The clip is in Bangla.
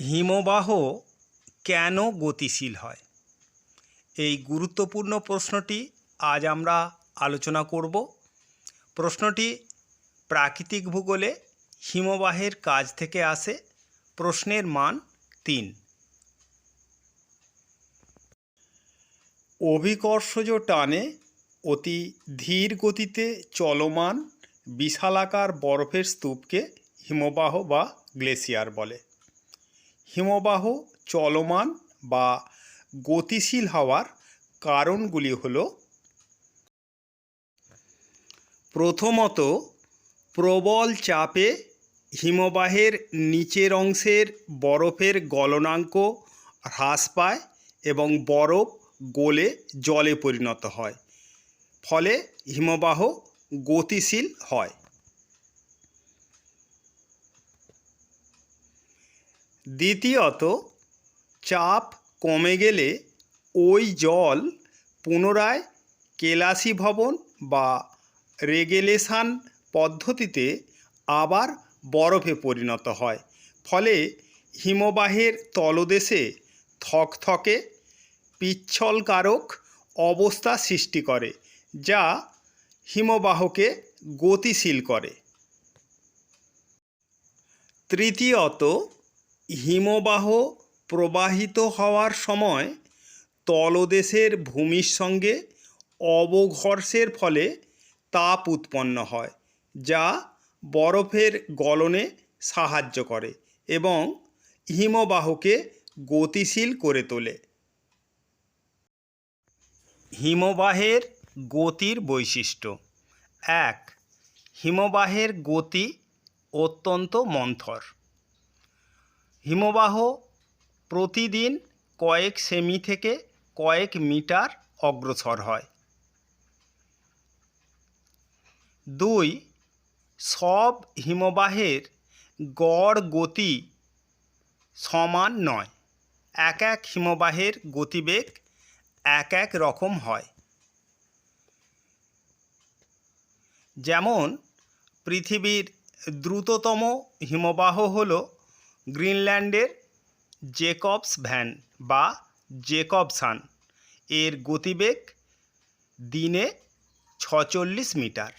হিমবাহ কেন গতিশীল হয়? এই গুরুত্বপূর্ণ প্রশ্নটি আজ আমরা আলোচনা করব। প্রশ্নটি প্রাকৃতিক ভূগোলে হিমবাহের কাজ থেকে আসে। প্রশ্নের মান তিন। অভিকর্ষজ টানে অতি ধীর গতিতে চলমান বিশালাকার বরফের স্তূপকে হিমবাহ বা গ্লেসিয়ার বলে। হিমবাহ চলমান বা গতিশীল হওয়ার কারণগুলি হল প্রথমত, প্রবল চাপে হিমবাহের নিচের অংশের বরফের গলনাঙ্ক হ্রাস পায় এবং বরফ গলে জলে পরিণত হয়। ফলে হিমবাহ গতিশীল হয়। দ্বিতীয়ত, চাপ কমে গেলে ওই জল পুনরায় কেলাসী ভবন বা রেগেলেশান পদ্ধতিতে আবার বরফে পরিণত হয়। ফলে হিমবাহের তলদেশে থকথকে পিচ্ছলকারক অবস্থা সৃষ্টি করে, যা হিমবাহকে গতিশীল করে। তৃতীয়ত হিমবাহ প্রবাহিত হওয়ার সময় তলদেশের ভূমির সঙ্গে অবঘর্ষের ফলে তাপ উৎপন্ন হয়, যা বরফের গলনে সাহায্য করে এবং হিমবাহকে গতিশীল করে তোলে। হিমবাহের গতির বৈশিষ্ট্য। এক, হিমবাহের গতি অত্যন্ত মন্থর। হিমবাহ প্রতিদিন কয়েক সেমি থেকে কয়েক মিটার অগ্রসর হয়। দুই, সব হিমবাহের গড় গতি সমান নয়। এক এক হিমবাহের গতিবেগ এক এক রকম হয়। যেমন, পৃথিবীর দ্রুততম হিমবাহ হল গ্রিনল্যান্ডের জেকবস ভ্যান বা জেকবসান এর গতিবেগ দিনে ছচল্লিশ মিটার।